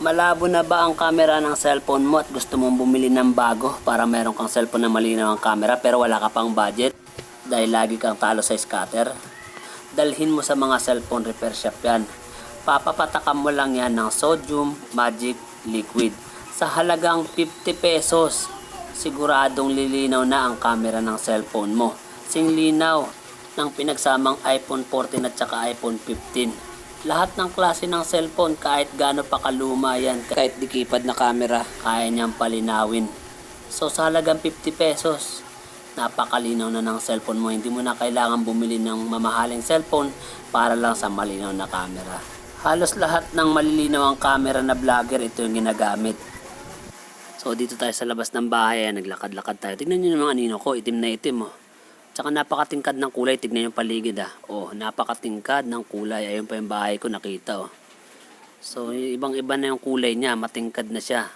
Malabo na ba ang camera ng cellphone mo at gusto mong bumili ng bago para meron kang cellphone na malinaw ang camera pero wala ka pang budget dahil lagi kang talo sa scatter? Dalhin mo sa mga cellphone repair shop yan. Papapatakan mo lang yan ng sodium magic liquid sa halagang 50 pesos. Siguradong lilinaw na ang camera ng cellphone mo. Sing linaw ng pinagsamang iPhone 14 at saka iPhone 15. Lahat ng klase ng cellphone, kahit gaano pa kaluma yan, kahit di keypad na camera, kaya niyang palinawin. So sa halagang 50 pesos, napakalinaw na ng cellphone mo. Hindi mo na kailangan bumili ng mamahaling cellphone para lang sa malinaw na camera. Halos lahat ng malilinaw ang camera na vlogger, ito yung ginagamit. So dito tayo sa labas ng bahay, naglakad-lakad tayo. Tignan nyo yung mga anino ko, itim na itim oh. Tsaka napakatingkad ng kulay, tignan yung paligid ah. Oh, napakatingkad ng kulay. Ayun pa yung bahay ko nakita oh. So ibang iba na yung kulay niya, matingkad na siya.